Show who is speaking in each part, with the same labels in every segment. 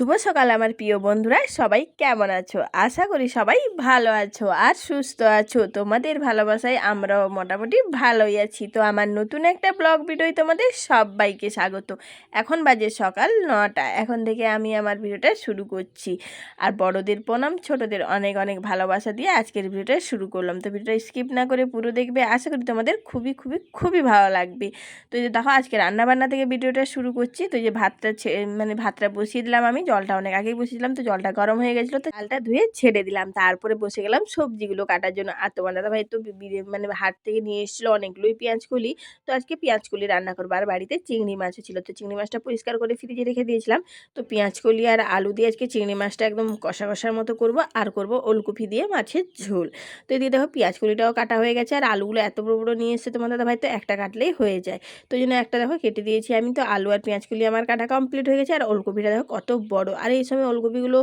Speaker 1: শুভ সকাল আমার প্রিয় বন্ধুরা। সবাই কেমন আছো? আশা করি সবাই ভালো আছো আর সুস্থ আছো। তোমাদের ভালোবাসায় আমরাও মোটামুটি ভালোই আছি। তো আমার নতুন একটা ব্লগ ভিডিও তোমাদের সবাইকে স্বাগত। এখন বাজে সকাল নটা। এখন থেকে আমি আমার ভিডিওটা শুরু করছি। আর বড়দের প্রণাম, ছোটদের অনেক অনেক ভালোবাসা দিয়ে আজকের ভিডিওটা শুরু করলাম। তো ভিডিওটা স্কিপ না করে পুরো দেখবে। আশা করি তোমাদের খুবই খুবই খুবই ভালো লাগবে। তো যে দেখো, আজকে রান্নাবান্না থেকে ভিডিওটা শুরু করছি। তো যে ভাতটা মানে ভাতটা বসিয়ে দিলাম আমি। জলটা অনেক আগেই বসিয়েছিলাম তো জলটা গরম হয়ে গেছিল তো চালটা ধুয়ে ছেড়ে দিলাম। তারপরে বসে গেলাম সবজিগুলো কাটার জন্য। আর তোমার দাদা ভাই তো মানে হাট থেকে নিয়ে এসেছিল অনেকগুলোই পেঁয়াজ কলি। তো আজকে পেঁয়াজ কলি রান্না করব। আর বাড়িতে চিংড়ি মাছও ছিল। তো চিংড়ি মাছটা পরিষ্কার করে ফ্রিজে রেখে দিয়েছিলাম। তো পেঁয়াজ কলি আর আলু দিয়ে আজকে চিংড়ি মাছটা একদম কষা কষার মতো করব। আর করব ওলকপি দিয়ে মাছের ঝোল। তো এদিকে দেখো পেঁয়াজ কলিটাও কাটা হয়ে গেছে। আর আলুগুলো এত বড় বড় নিয়ে এসেছে তোমার দাদা ভাই তো একটা কাটলেই হয়ে যায়। তো জন্য একটা দেখো কেটে দিয়েছি আমি। তো আলু আর পেঁয়াজ কলি আমার কাটা কমপ্লিট হয়ে গেছে। আর ওলকপিটা দেখো কত বড়। আর এই সময় ওলকপিগুলো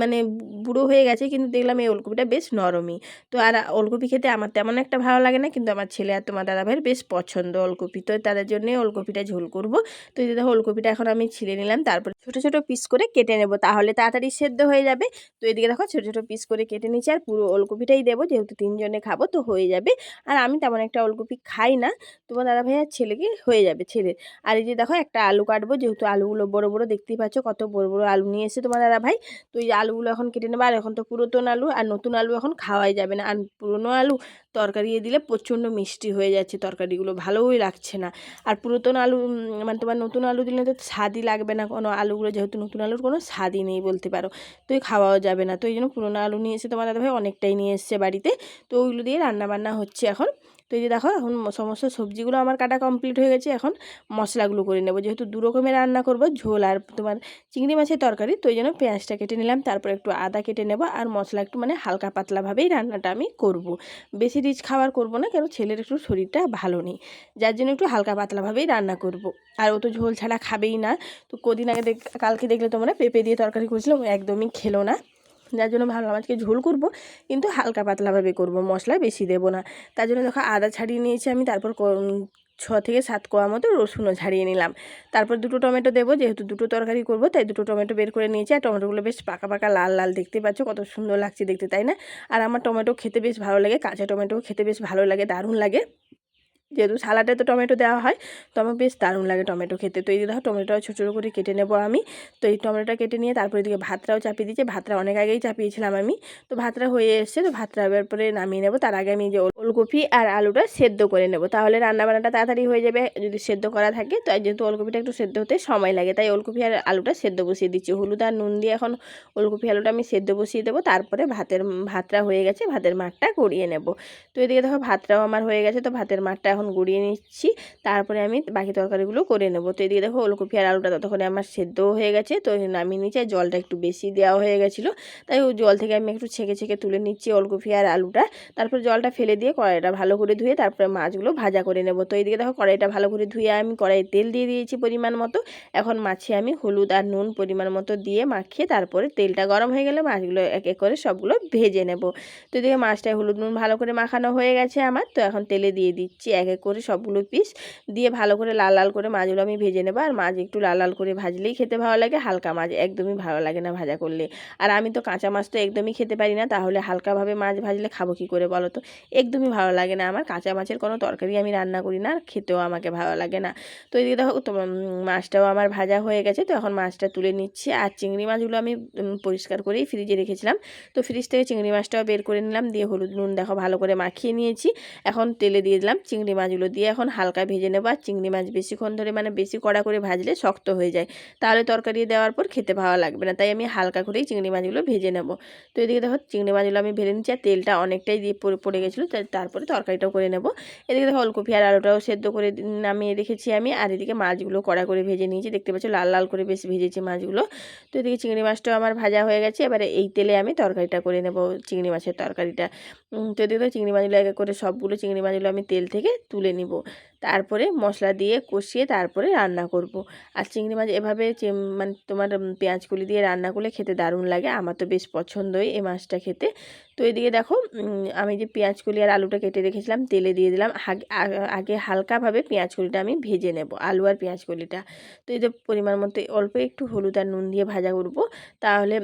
Speaker 1: মানে বুড়ো হয়ে গেছে কিন্তু দেখলাম এই ওলকপিটা বেশ নরমই। তো আর ওলকপি খেতে আমার তেমন একটা ভালো লাগে না কিন্তু আমার ছেলে আর তোমার দাদা ভাইয়ের বেশ পছন্দ ওলকপি। তো তাদের জন্যই ওলকপিটা ঝোল করব। তো এই দেখো ওলকপিটা এখন আমি ছিঁড়ে নিলাম, তারপর ছোটো ছোটো পিস করে কেটে নেব তাহলে তাড়াতাড়ি সেদ্ধ হয়ে যাবে। তো এদিকে দেখো ছোটো ছোটো পিস করে কেটে নিচ্ছি আর পুরো ওলকপিটাই দেবো যেহেতু তিনজনে খাব তো হয়ে যাবে। আর আমি তেমন একটা ওলকপি খাই না, তোমার দাদা ভাইয়ার ছেলেকে হয়ে যাবে ছেলের। আর এই যে দেখো একটা আলু কাটবো যেহেতু আলুগুলো বড় বড় দেখতেই পাচ্ছ কত বড় বড় আলু নিয়ে এসে তোমার দাদা ভাই তো এই আলুগুলো এখন কেটে নেব। আর এখন তো পুরাতন আলু, আর নতুন আলু এখন খাওয়াই যাবে না। আর পুরনো আলু তরকারি দিলে প্রচণ্ড মিষ্টি হয়ে যাচ্ছে, তরকারিগুলো ভালোই লাগছে না। আর পুরাতন আলু মানে তোমার নতুন আলু দিলে তো স্বাদই লাগবে না। কোনো আলুগুলো যেহেতু নতুন আলুর কোনো স্বাদই নেই বলতে পারো। তো খাওয়াও যাবে না। তো এই জন্য পুরোনো আলু নিয়ে এসে তোমার দাদা ভাই অনেকটাই নিয়ে এসছে বাড়িতে। তো ওইগুলো দিয়ে রান্না বান্না হচ্ছে এখন। তো এই যে দেখো, এখন সমস্ত সবজিগুলো আমার কাটা কমপ্লিট হয়ে গেছে, এখন মশলাগুলো করে নেব যেহেতু দু রকমের রান্না করব, ঝোল আর তোমার চিংড়ি মাছের তরকারি, তো এই জন্য পেঁয়াজটা কেটে নিলাম, তারপর একটু আদা কেটে নেব, আর মশলা একটু মানে হালকা পাতলাভাবেই রান্নাটা আমি করব। বেশি রিচ খাবার করব না, কেন ছেলের একটু শরীরটা ভালো নেই, যার জন্য একটু হালকা পাতলাভাবেই রান্না করব। আর ও তো ঝোল ছাড়া খাবেই না, তো কদিন আগে কালকে দেখলে তোমরা পেঁপে দিয়ে তরকারি করেছিলাম একদমই খেলো না যার জন্য ভাবলাম আজকে ঝোল করব, কিন্তু হালকা পাতলাভাবে করব, মশলা বেশি দেবো না। তার জন্য দেখো আদা ছাড়িয়ে নিয়েছি আমি, তারপর ছ থেকে সাত কোয়া মতো রসুনও ছাড়িয়ে নিলাম। তারপর দুটো টমেটো দেবো, যেহেতু দুটো তরকারি করব, তাই দুটো টমেটো বের করে নিয়েছি। আর টমেটোগুলো বেশ পাকা পাকা, লাল লাল দেখতে পাচ্ছ, কত সুন্দর লাগছে দেখতে, তাই না? আর আমার টমেটো খেতে বেশ ভালো লাগে, কাঁচা টমেটো খেতে বেশ ভালো লাগে, দারুণ লাগে। যেহেতু সালাডে তো টমেটো দেওয়া হয়, তো আমার বেশ দারুণ লাগে টমেটো খেতে। তো এই দেখো টমেটো ছোটো ছোটো করে কেটে নেব আমি। তো এই টমেটোটা কেটে নিয়ে তারপরে এদিকে ভাতটাও চাপিয়ে দিয়েছি। ভাতটা অনেক আগেই চাপিয়েছিলাম আমি। তো ভাতটা হয়ে এসছে, তো ভাতটা এবার পরে নামিয়ে নেব। তার আগে আমি যে ওলকপি আর আলুটা সেদ্ধ করে নেব। তাহলে রান্নাবান্নাটা তাড়াতাড়ি হয়ে যাবে যদি সেদ্ধ করা থাকে। তো যেহেতু ওলকপিটা একটু সেদ্ধ হতে সময় লাগে, তাই ওলকপি আর আলুটা সেদ্ধ বসিয়ে দিচ্ছি। হলুদ আর নুন দিয়ে এখন ওলকপি আলুটা আমি সেদ্ধ বসিয়ে দেবো। তারপরে ভাতের ভাতটা হয়ে গেছে, ভাতের মাঠটা করিয়ে নেব। তো এদিকে দেখো ভাতটাও আমার হয়ে গেছে, তো ভাতের মাঠটা এখন গড়িয়ে নিচ্ছি। তারপরে আমি বাকি তরকারিগুলো করে নেব। তো এদিকে দেখো ওলকপি আর আলুটা ততক্ষণে আমার সেদ্ধও হয়ে গেছে। তো নামিয়ে নিচে জলটা একটু বেশি দেওয়া হয়ে গেছিল। তাই ওই জল থেকে আমি একটু ছেঁকে ছেঁকে তুলে নিচ্ছি ওলকপি আর আলুটা। তারপর জলটা ফেলে দিয়ে কড়াইটা ভালো করে ধুয়ে তারপরে মাছগুলো ভাজা করে নেব। তো এইদিকে দেখো কড়াইটা ভালো করে ধুয়ে আমি কড়াই তেল দিয়ে দিয়েছি পরিমাণ মতো। এখন মাছে আমি হলুদ আর নুন পরিমাণ মতো দিয়ে মাখিয়ে তারপরে তেলটা গরম হয়ে গেলে মাছগুলো এক এক করে সবগুলো ভেজে নেব। তো এদিকে মাছটায় হলুদ নুন ভালো করে মাখানো হয়ে গেছে আমার। তো এখন তেলে দিয়ে দিচ্ছি এক এক করে সবগুলো পিস দিয়ে ভালো করে লাল লাল করে মাছগুলো আমি ভেজে নেব। আর মাছ একটু লাল লাল করে ভাজলেই খেতে ভালো লাগে, হালকা মাছ একদমই ভালো লাগে না ভাজা করলে। আর আমি তো কাঁচা মাছ তো একদমই খেতে পারি না, তাহলে হালকাভাবে মাছ ভাজলে খাব কী করে বলো তো? একদমই ভালো লাগে না আমার, কাঁচা মাছের কোনো তরকারি আমি রান্না করি না, আর খেতেও আমাকে ভালো লাগে না। তো এদিকে দেখো তো মাছটাও আমার ভাজা হয়ে গেছে, তো এখন মাছটা তুলে নিচ্ছি। আর চিংড়ি মাছগুলো আমি পরিষ্কার করেই ফ্রিজে রেখেছিলাম। তো ফ্রিজ থেকে চিংড়ি মাছটাও বের করে নিলাম, দিয়ে হলুদ নুন দেখো ভালো করে মাখিয়ে নিয়েছি। এখন তেলে দিয়ে দিলাম চিংড়ি মাছগুলো দিয়ে এখন হালকা ভেজে নেব আর চিংড়ি মাছ বেশিক্ষণ ধরে মানে বেশি কড়া করে ভাজলে শক্ত হয়ে যায়। তাহলে তরকারি দেওয়ার পর খেতে ভালো লাগবে না, তাই আমি হালকা করেই চিংড়ি মাছগুলো ভেজে নেব। তো এদিকে দেখো চিংড়ি মাছগুলো আমি ভেজে নিচ্ছি আর তেলটা অনেকটাই দিয়ে পড়ে গেছিল তারপরে তরকারিটাও করে নেব। এদিকে দেখো ওলকপি আর আলুটাও সেদ্ধ করে নামিয়ে রেখেছি আমি, আর এদিকে মাছগুলো কড়া করে ভেজে নিয়েছি, দেখতে পাচ্ছ লাল লাল করে বেশ ভেজেছি মাছগুলো। তো এদিকে চিংড়ি মাছটাও আমার ভাজা হয়ে গেছে, এবারে এই তেলে আমি তরকারিটা করে নেব, চিংড়ি মাছের তরকারিটা। তো এদিকে চিংড়ি মাছগুলো এক করে সবগুলো চিংড়ি মাছগুলো আমি তেল থেকে তুলে নিব। তারপরে মশলা দিয়ে কষিয়ে তারপরে রান্না করব। আর চিংড়ি মাছ এভাবে মানে তোমার পেঁয়াজ কুলি দিয়ে রান্না করলে খেতে দারুণ লাগে। আমার তো বেশ পছন্দই এই মাছটা খেতে। তো এদিকে দেখো আমি যে পেঁয়াজ কুলি আর আলুটা কেটে রেখেছিলাম, তেলে দিয়ে দিলাম। আগে হালকাভাবে পেঁয়াজ কুলিটা আমি ভেজে নেব, আলু আর পেঁয়াজ কুলিটা তো এই যে পরিমাণ মতো অল্প একটু হলুদ আর নুন দিয়ে ভাজা করব, তাহলে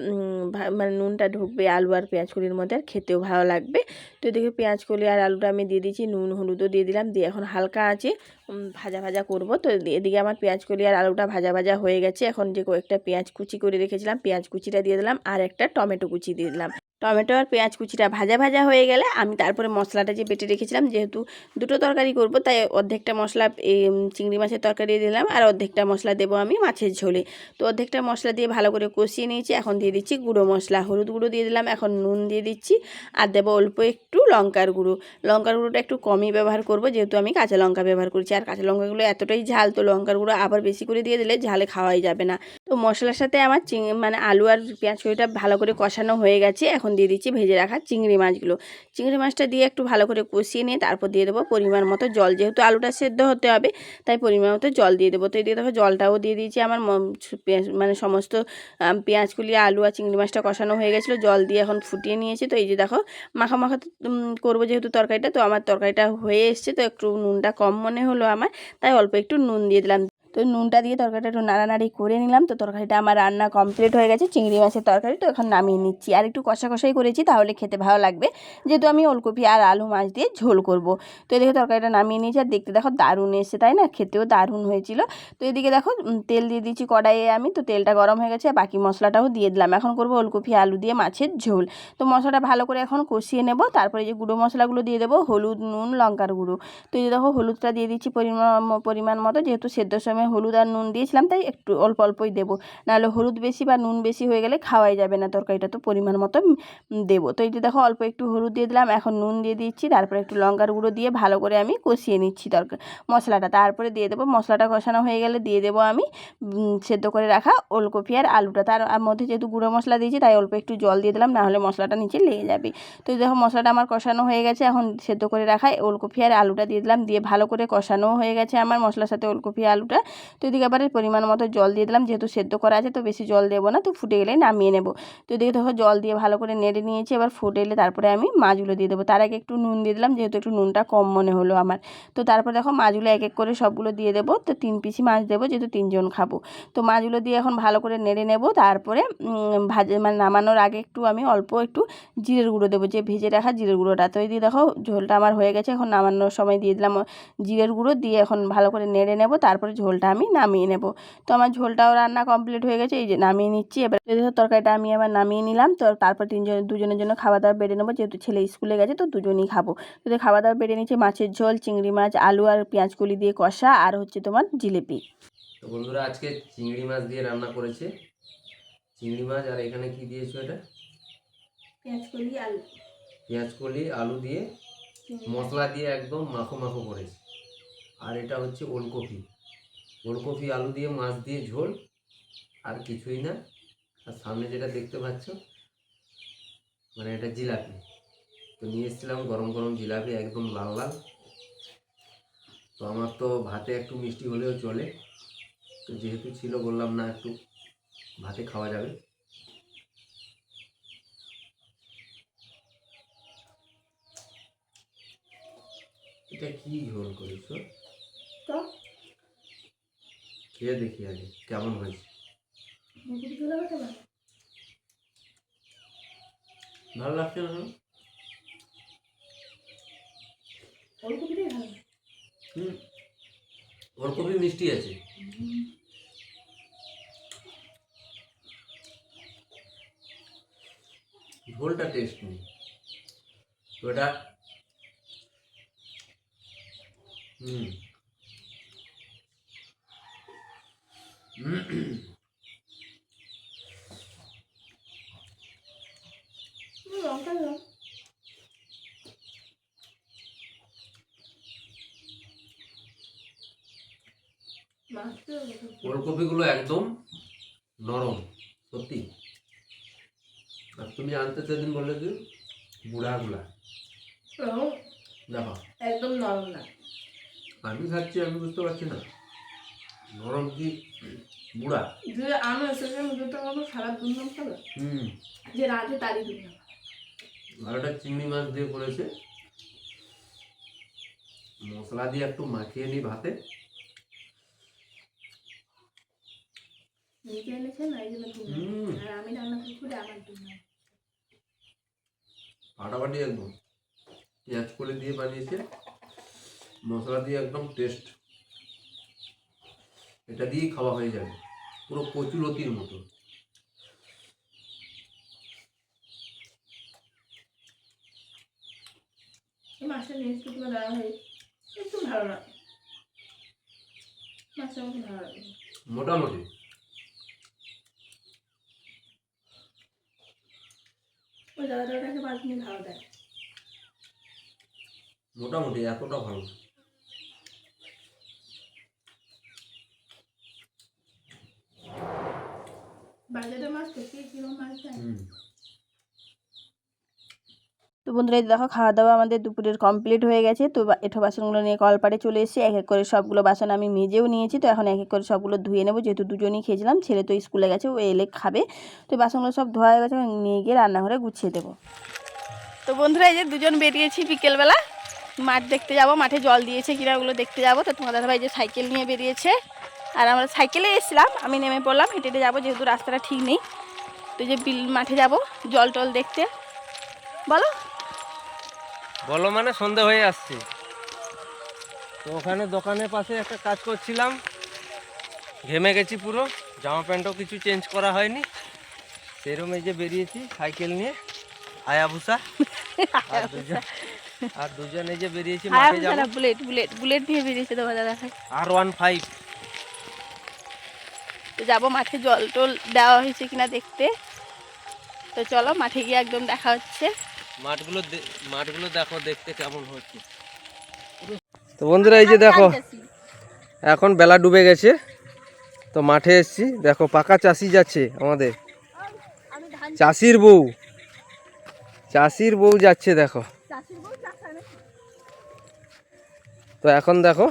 Speaker 1: মানে নুনটা ঢুকবে আলু আর পেঁয়াজ কুলির মধ্যে আর খেতেও ভালো লাগবে। তো এদিকে পেঁয়াজ কলি আর আলুটা আমি দিয়ে দিয়েছি, নুন, হলুদও দিয়ে দিলাম। দিয়ে এখন হালকা আছে হয়েছে ভাজা ভাজা করব। তো এদিকে আমার পেঁয়াজ কলি আর আলুটা ভাজা ভাজা হয়ে গেছে। এখন যে কয়েকটা পেঁয়াজ কুচি করে রেখেছিলাম, পেঁয়াজ কুচিটা দিয়ে দিলাম আর একটা টমেটো কুচি দিয়ে দিলাম। টমেটো আর পেঁয়াজ কুচিটা ভাজা ভাজা হয়ে গেলে আমি তারপরে মশলাটা যে বেটে রেখেছিলাম, যেহেতু দুটো তরকারি করব, তাই অর্ধেকটা মশলা এই চিংড়ি মাছের তরকারি দিলাম আর অর্ধেকটা মশলা দেবো আমি মাছের ঝোলে। তো অর্ধেকটা মশলা দিয়ে ভালো করে কষিয়ে নিয়েছি। এখন দিয়ে দিচ্ছি গুঁড়ো মশলা। হলুদ গুঁড়ো দিয়ে দিলাম, এখন নুন দিয়ে দিচ্ছি আর দেবো অল্প একটু লঙ্কার গুঁড়ো। লঙ্কার গুঁড়োটা একটু কমই ব্যবহার করব, যেহেতু আমি কাঁচা লঙ্কা ব্যবহার করছি। আর কাঁচা লঙ্কাগুলো এতটাই ঝাল তো লঙ্কার গুঁড়ো আবার বেশি করে দিয়ে দিলে ঝালে খাওয়াই যাবে না। তো মশলার সাথে আমার চিং মানে আলু আর পেঁয়াজ কড়িটা ভালো করে কষানো হয়ে গেছে। এখন দিয়ে দিচ্ছি ভেজে রাখা চিংড়ি মাছগুলো। চিংড়ি মাছটা দিয়ে একটু ভালো করে কষিয়ে নিয়ে তারপর দিয়ে দেবো পরিমাণ মতো জল। যেহেতু আলুটা সেদ্ধ হতে হবে, তাই পরিমাণ মতো জল দিয়ে দেবো। তো দিয়ে দেখো জলটাও দিয়ে দিয়েছি আমার মানে সমস্ত পেঁয়াজগুলি, আলু আর চিংড়ি মাছটা কষানো হয়ে গেছিল। জল দিয়ে এখন ফুটিয়ে নিয়েছি। তো এই যে দেখো মাখা মাখা করব যেহেতু তরকারিটা। তো আমার তরকারিটা হয়ে এসছে। তো একটু নুনটা কম মনে হলো আমার। তাই অল্প একটু নুন দিয়ে দিলাম। তো নুনটা দিয়ে তরকারিটা একটু নাড়ানাড়ি করে নিলাম। তো তরকারিটা আমার রান্না কমপ্লিট হয়ে গেছে, চিংড়ি মাছের তরকারি তো এখন নামিয়ে নিচ্ছি। আর একটু কষা কষাই করেছি, তাহলে খেতে ভালো লাগবে। যেহেতু আমি ওলকপি আর আলু মাছ দিয়ে ঝোল করব। তো এদিকে তরকারিটা নামিয়ে নিয়েছি, আর দেখতে দেখো দারুণ এসছে, তাই না? খেতেও দারুণ হয়েছিল। তো এদিকে দেখো তেল দিয়ে দিচ্ছি কড়াইয়ে আমি। তো তেলটা গরম হয়ে গেছে বাকি মশলাটাও দিয়ে দিলাম। এখন করব ওলকপি, আলু দিয়ে মাছের ঝোল। তো মশলাটা ভালো করে এখন কষিয়ে নেব। তারপরে যে গুঁড়ো মশলাগুলো দিয়ে দেবো, হলুদ, নুন, লঙ্কার গুঁড়ো। তো এই দেখো, হলুদটা দিয়ে দিচ্ছি পরিমাণ পরিমাণ মতো। যেহেতু সেদ্ধর হলুদ আর নুন দিয়েছিলাম, তাই একটু অল্প অল্পই দেবো। নাহলে হলুদ বেশি বা নুন বেশি হয়ে গেলে খাওয়াই যাবে না, তরকারিটা তো পরিমাণ মতো দেবো। তো এই যে দেখো, অল্প একটু হলুদ দিয়ে দিলাম, এখন নুন দিয়ে দিচ্ছি, তারপরে একটু লঙ্কার গুঁড়ো দিয়ে ভালো করে আমি কষিয়ে নিচ্ছি তরকারি মশলাটা। তারপরে দিয়ে দেবো, মশলাটা কষানো হয়ে গেলে দিয়ে দেবো আমি সেদ্ধ করে রাখা ওলকপি আর আলুটা। তার মধ্যে যেহেতু গুঁড়ো মশলা দিয়েছি, তাই অল্প একটু জল দিয়ে দিলাম, নাহলে মশলাটা নিচে লেগে যাবে। তো দেখো, মশলাটা আমার কষানো হয়ে গেছে, এখন সেদ্ধ করে রাখা ওলকপি আর আলুটা দিয়ে দিলাম, দিয়ে ভালো করে কষানোও হয়ে গেছে আমার মশলার সাথে ওলকপি আলুটা। তো এদিকে আবার পরিমাণ মতো জল দিয়ে দিলাম। যেহেতু সেদ্ধ করা আছে, তো বেশি জল দেবো না, তো ফুটে গেলে নামিয়ে নেব। তো এদিকে দেখো জল দিয়ে ভালো করে নেড়ে নিয়েছি, এবার ফুটে এলে তারপরে আমি মাছগুলো দিয়ে দেবো। তার আগে একটু নুন দিয়ে দিলাম, যেহেতু একটু নুনটা কম মনে হলো আমার। তো তারপর দেখো মাছগুলো এক এক করে সবগুলো দিয়ে দেবো, তো তিন পিসি মাছ দেবো, যেহেতু তিনজন খাব। তো মাছগুলো দিয়ে এখন ভালো করে নেড়ে নেব, তারপরে ভাজে মানে নামানোর আগে একটু আমি অল্প একটু জিরের গুঁড়ো দেবো, যে ভেজে রাখা জিরের গুঁড়োটা। তো এই দিয়ে দেখো ঝোলটা আমার হয়ে গেছে, এখন নামানোর সময় দিয়ে দিলাম জিরের গুঁড়ো, দিয়ে এখন ভালো করে নেড়ে নেব, তারপরে ঝোলটা আমি নামিয়ে নেব। তো আমার ঝোলটাও রান্না কমপ্লিট হয়ে গেছে এই যে নামিয়ে নিচ্ছি। এবার দেখো তরকারিটা আমি আবার নামিয়ে নিলাম তো তারপর তিনজন দুজনের জন্য খাওয়া দাওয়া বেড়ে নেব। যেহেতু ছেলে স্কুলে গেছে তো দুজনই খাব। তো খাওয়া দাওয়া বেড়ে নিচ্ছে মাছের ঝোল চিংড়ি মাছ আলু আর পেঁয়াজ কলি দিয়ে কষা আর হচ্ছে তোমার জিলিপি।
Speaker 2: তো বন্ধুরা আজকে চিংড়ি মাছ দিয়ে রান্না করেছে। চিংড়ি মাছ আর এখানে কি দিয়েছ এটা?
Speaker 1: পেঁয়াজ কলি আলু।
Speaker 2: পেঁয়াজ কলি আলু দিয়ে মশলা দিয়ে একদম মাখো মাখো করেছে। আর এটা হচ্ছে ওলকপি। ওলকপি আলু দিয়ে, মাছ দিয়ে ঝোল, আর কিছুই না। আর সামনে যেটা দেখতে পাচ্ছ মানে এটা জিলাপি। তো নিয়ে এসেছিলাম গরম গরম জিলাপি, একদম লাল লাল। তো আমার তো ভাতে একটু মিষ্টি হলেও চলে। তো যেহেতু ছিল, বললাম না একটু ভাতে খাওয়া যাবে। এটা কি ঝোল করেছ?
Speaker 1: তো
Speaker 2: খেয়ে দেখি আগে কেমন হয়েছে? ভালো লাগছে না? হুম ওলকপি মিষ্টি আছে। ঝোলটা টেস্ট নেই। তো এটা হুম। ওলকপিগুলো একদম নরম সত্যি। আর তুমি আনতে সেদিন বললে কি বুড়াগুলা। দেখো।
Speaker 1: একদম নরম না।
Speaker 2: আমি খাচ্ছি আমি বুঝতে পারছি না। নরম কি? বুড়া।
Speaker 1: যে আমি এসেছে দুটো মতো সারা দুর্নাম খাবে।
Speaker 2: হুম।
Speaker 1: যে রাতে তারই দুর্নাম
Speaker 2: আর একটা চিংড়ি মাছ দিয়ে করেছে। মশলা দিয়ে একটু মাখিয়ে নিই ভাতে।
Speaker 1: নিজে এনেছে না এই জন্য আর আমি রান্না করি করে আমার দুর্নাম
Speaker 2: ফাটাফাটি একদম। পেঁয়াজ করে দিয়ে বানিয়েছে। মশলা দিয়ে একদম টেস্ট এটা দিয়েই খাওয়া হয়ে যাবে। পুরো কচুলতির মতো।
Speaker 1: মাছটা জিনিসটা তোমার দেওয়া হয় একটু ভালো না মাছটা আমাকে ভালো লাগে।
Speaker 2: মোটামুটি।
Speaker 1: ওই দাদাটা ওটাকে পাঁচ মিনিট ভালো দেয়।
Speaker 2: মোটামুটি এতটা ভালো। না।
Speaker 1: মাছ তো কে মাছ দেয় তো বন্ধুরা এই দেখো খাওয়া দাওয়া আমাদের দুপুরের কমপ্লিট হয়ে গেছে। তো বা- এঁঠো বাসনগুলো নিয়ে কলপাড়ে চলে এসেছি। এক এক করে সবগুলো বাসন আমি মেজেও নিয়েছি। তো এখন এক এক করে সবগুলো ধুয়ে নেব। যেহেতু দুজনেই খেয়েছিলাম ছেলে তো স্কুলে গেছে ও এলে খাবে। তো বাসনগুলো সব ধোয়া হয়ে গেছে নিয়ে গিয়ে রান্নাঘরে গুছিয়ে দেবো। তো বন্ধুরা এই যে দুজন বেরিয়েছি বিকেলবেলা। মাঠ দেখতে যাব। মাঠে জল দিয়েছে কিনা ওগুলো দেখতে যাব। তো তোমার দাদাভাই যে সাইকেল নিয়ে বেরিয়েছে আর আমরা সাইকেলে এসেছিলাম আমি নেমে পড়লাম হেঁটে হেঁটে যাব যেহেতু রাস্তাটা ঠিক নেই। তো যে বিল মাঠে যাব জল টল দেখতে। বলো।
Speaker 3: বলো মানে সন্ধে হয়ে আসছে। তো ওখানে দোকানের পাশে একটা কাজ করছিলাম। ঘেমে গেছি পুরো জামা প্যান্টও কিছু চেঞ্জ করা হয়নি। সেরকম এই যে বেরিয়েছি সাইকেল নিয়ে হায়াবুসা আর দুজন আর দুজন এই যে বেরিয়েছি মাঠে
Speaker 1: বুলেট বুলেট বুলেট নিয়ে বেরিয়েছে তোমার দাদা
Speaker 3: আর ওয়ান ফাইভ।
Speaker 1: তো যাব মাঠে জল টল দেওয়া হয়েছে কিনা দেখতে। তো চলো মাঠে গিয়ে একদম দেখা হচ্ছে।
Speaker 3: মাঠগুলো দে- মাঠগুলো দেখো দেখতে কেমন হচ্ছে। তো বন্ধুরা এই যে দেখো এখন বেলা ডুবে গেছে। তো মাঠে এসছি। দেখো পাকা চাষি যাচ্ছে আমাদের। চাষির বউ। চাষির বউ যাচ্ছে দেখো? তো এখন দেখো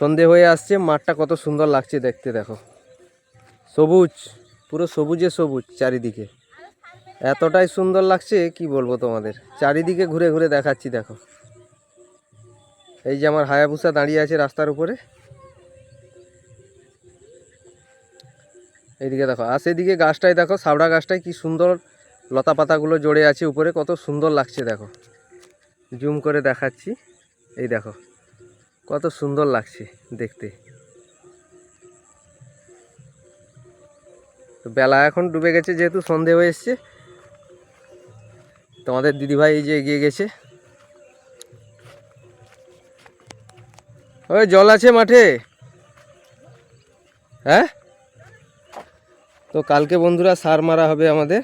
Speaker 3: সন্ধে হয়ে আসছে। মাঠটা কত সুন্দর লাগছে দেখতে দেখো। সবুজ, পুরো সবুজে সবুজ চারিদিকে। এতটাই সুন্দর লাগছে, কি বলব তোমাদের? চারিদিকে ঘুরে ঘুরে দেখাচ্ছি, দেখো। এই যে আমার হায়াবুসা দাঁড়িয়ে আছে রাস্তার উপরে। এইদিকে দেখো, আর সেদিকে গাছটায় দেখো সাবড়া গাছটায় কি সুন্দর লতা পাতাগুলো জড়ে আছে উপরে, কত সুন্দর লাগছে, দেখো। জুম করে দেখাচ্ছি, এই দেখো, কত সুন্দর লাগছে দেখতে। বেলা এখন ডুবে গেছে যেহেতু সন্ধে হয়ে এসছে। তোমাদের দিদিভাই এই যে এগিয়ে গেছে। ওই জল আছে মাঠে। হ্যাঁ? তো কালকে বন্ধুরা সার মারা হবে আমাদের।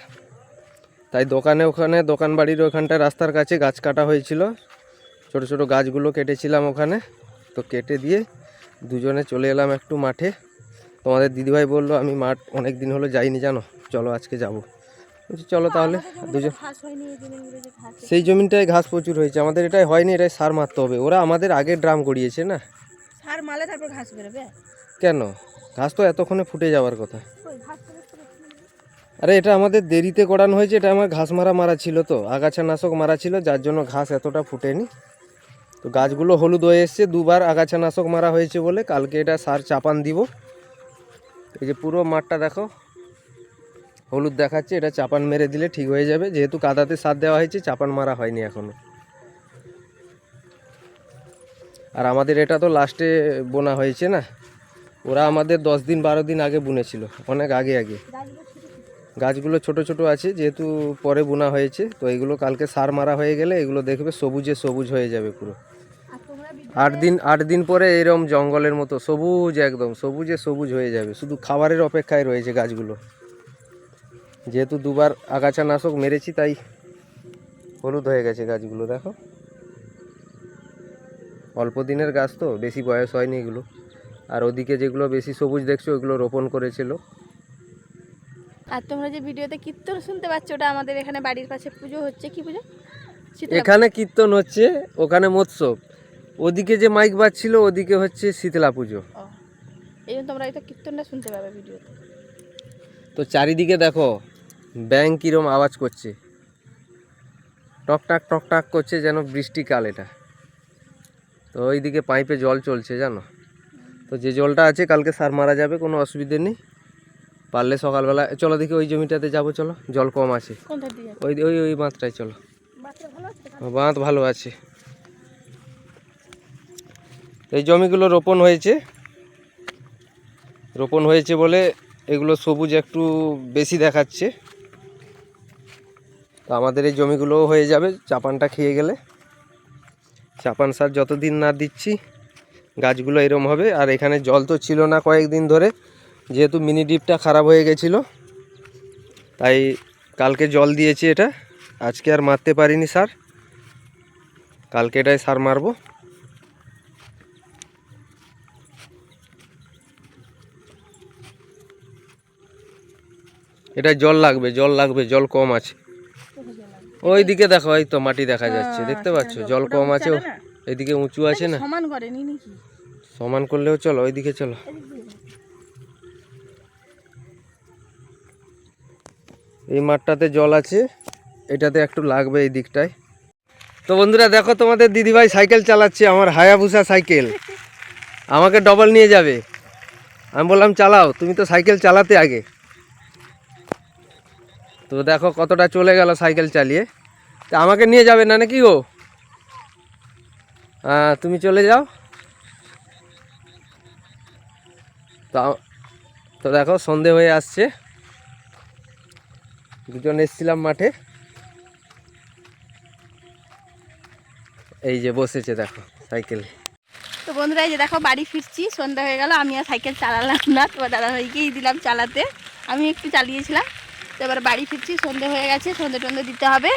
Speaker 3: তাই দোকানে ওখানে, দোকান বাড়ির ওখানটা রাস্তার কাছে গাছ কাটা হয়েছিল। ছোট ছোট গাছগুলো কেটেছিলাম ওখানে। তো কেটে দিয়ে দুজনে চলে এলাম একটু মাঠে। তোমাদের দিদিভাই বলল আমি মাঠ অনেক দিন হলো যাইনি জানো? চলো আজকে যাব। বলছি চলো তাহলে দুজন সেই জমিটায় ঘাস প্রচুর হয়েছে। আমাদের এটাই হয়নি এটাই সার মারতে হবে। ওরা আমাদের আগে ড্রাম গড়িয়েছে না?
Speaker 1: সার মালে তারপর ঘাস বেরোবে?
Speaker 3: কেন? ঘাস তো এতক্ষণে ফুটে যাওয়ার কথা। আরে এটা আমাদের দেরিতে করানো হয়েছে এটা আমার ঘাস মারা মারা ছিল তো। আগাছা নাশক মারা ছিল যার জন্য ঘাস এতটা ফুটেনি। তো গাছগুলো হলুদ হয়ে এসছে দুবার আগাছা নাশক মারা হয়েছে বলে কালকে এটা সার চাপান দিব। এই যে পুরো মাঠটা দেখো। হলুদ দেখাচ্ছে, এটা চাপান মেরে দিলে ঠিক হয়ে যাবে। যেহেতু কাদাতে সার দেওয়া হয়েছে, চাপান মারা হয়নি এখনও। আর আমাদের এটা তো লাস্টে বোনা হয়েছে না? ওরা আমাদের দশ দিন, বারো দিন আগে বুনেছিল, অনেক আগে আগে। গাছগুলো ছোট ছোট আছে, যেহেতু পরে বোনা হয়েছে, তো এগুলো কালকে সার মারা হয়ে গেলে এগুলো দেখবে সবুজে সবুজ হয়ে যাবে পুরো। আট দিন আট দিন পরে এরম জঙ্গলের মতো সবুজ একদম সবুজে সবুজ হয়ে যাবে। শুধু খাবারের অপেক্ষায় রয়েছে গাছগুলো। যেহেতু দুবার আগাছা নাশক মেরেছি তাই হলুদ হয়ে গেছে গাছগুলো দেখো। অল্প দিনের গাছ তো বেশি বয়স হয়নি এগুলো। আর ওদিকে যেগুলো বেশি সবুজ দেখছ ওগুলো রোপণ করেছিল।
Speaker 1: আর তোমরা যে ভিডিওতে কীর্তন শুনতে পাচ্ছ ওটা আমাদের এখানে বাড়ির পাশে পুজো হচ্ছে কি পুজো?
Speaker 3: এখানে কীর্তন হচ্ছে ওখানে মৎস্য ওদিকে যে মাইক বাজছিল ওদিকে হচ্ছে শীতলা পুজো।
Speaker 1: এই জন্য তোমরা এটা কীর্তনটা শুনতে পাবে ভিডিওতে।
Speaker 3: তো চারিদিকে দেখো ব্যাং কিরম আওয়াজ করছে। টকটাক টকটাক করছে যেন বৃষ্টিকাল এটা। তো ওইদিকে পাইপে জল চলছে জানো? তো যে জলটা আছে কালকে সার মারা যাবে কোনো অসুবিধে নেই। পারলে সকালবেলা চলো দেখি ওই জমিটাতে যাব চলো। জল কম আছে। ওই ওই ওই বাঁধটায় চলো। বাঁধ ভালো আছে। এই জমিগুলো রোপণ হয়েছে। রোপণ হয়েছে বলে এগুলো সবুজ একটু বেশি দেখাচ্ছে। তো আমাদের এই জমিগুলোও হয়ে যাবে চাপানটা খেয়ে গেলে। চাপান সার যতদিন না দিচ্ছি, গাছগুলো এরম হবে। আর এখানে জল তো ছিল না কয়েকদিন ধরে, যেহেতু মিনি ডিপটা খারাপ হয়ে গেছিল, তাই কালকে জল দিয়েছি এটা। আজকে আর মারতে পারিনি সার। কালকে এটাই সার মারবো। এটা জল লাগবে জল লাগবে জল কম আছে। ওই দিকে দেখো এই তো মাটি দেখা যাচ্ছে দেখতে পাচ্ছ? জল কম আছে এদিকে উঁচু আছে না?
Speaker 1: সমান করেনি নাকি?
Speaker 3: সমান করলেও চলো ওইদিকে চলো। এই মাঠটাতে জল আছে এটাতে একটু লাগবে এই দিকটায়। তো বন্ধুরা দেখো তোমাদের দিদিভাই সাইকেল চালাচ্ছে আমার হায়াবুসা সাইকেল। আমাকে ডবল নিয়ে যাবে। আমি বললাম চালাও তুমি তো সাইকেল চালাতে আগে। তো দেখো কতটা চলে গেল সাইকেল চালিয়ে। তা আমাকে নিয়ে যাবে না নাকি ও হ্যাঁ তুমি চলে যাও। তা, তো দেখো সন্ধে হয়ে আসছে। দুজন এসছিলাম মাঠে। এই যে বসেছে দেখো সাইকেল।
Speaker 1: তো বন্ধুরা, এই যে দেখো বাড়ি ফিরছি, সন্ধ্যা হয়ে গেল, আমি আর সাইকেল চালালাম না, তোমার দাদা ভাইকেই দিলাম চালাতে। আমি একটু চালিয়েছিলাম। তো এবার বাড়ি ফিরছি সন্ধে হয়ে গেছে সন্ধে টন্ধে দিতে হবে।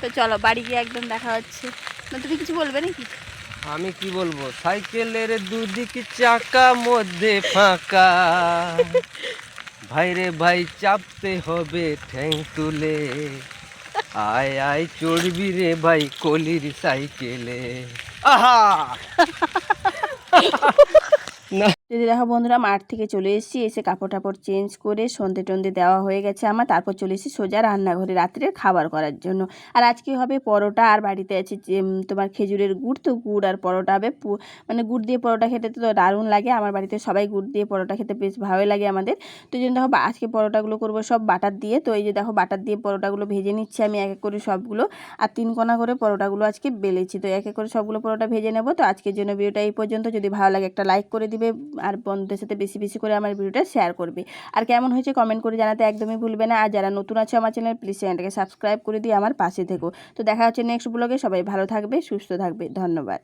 Speaker 1: তো চলো বাড়ি গিয়ে একদম দেখা হচ্ছে। না তুমি কিছু বলবে নাকি?
Speaker 3: আমি কি বলব? সাইকেলের দুদিক চাকা মধ্যে ফাঁকা। ভাইরে ভাই চাপতে হবে ঠ্যাং তুলে। আয় আয় চড়বি রে ভাই কলির সাইকেলে। আহা! না।
Speaker 1: যদি দেখো বন্ধুরা, মাঠ থেকে চলে এসেছি, এসে কাপড় টাপড় চেঞ্জ করে সন্ধে টন্ধে দেওয়া হয়ে গেছে আমার। তারপর চলে এসেছি সোজা রান্নাঘরে রাত্রের খাবার করার জন্য। আর আজকে হবে পরোটা, আর বাড়িতে আছে তোমার খেজুরের গুড়, তো গুড় আর পরোটা হবে। মানে গুড় দিয়ে পরোটা খেতে তো দারুণ লাগে, আমার বাড়িতে সবাই গুড় দিয়ে পরোটা খেতে বেশ ভালোই লাগে আমাদের। তো এই জন্য দেখো আজকে পরোটাগুলো করব সব বাটার দিয়ে। তো এই যে দেখো, বাটার দিয়ে পরোটাগুলো ভেজে নিচ্ছি আমি এক এক করে সবগুলো। আর তিন কোনা করে পরোটাগুলো আজকে বেলেছি। তো এক এক করে সবগুলো পরোটা ভেজে নেব। তো আজকের জন্য ভিডিওটা এই পর্যন্ত। যদি ভালো লাগে একটা লাইক করে দিবে আর বন্ধুদের সাথে বেশি বেশি করে আমার ভিডিওটা শেয়ার করবে। আর কেমন হয়েছে কমেন্ট করে জানাতে একদমই ভুলবে না। আর যারা নতুন আছে আমার চ্যানেল প্লিজ চ্যানেলটাকে সাবস্ক্রাইব করে দিয়ে আমার পাশে থেকো। তো দেখা হচ্ছে নেক্সট ব্লগে সবাই ভালো থাকবে, সুস্থ থাকবে। ধন্যবাদ।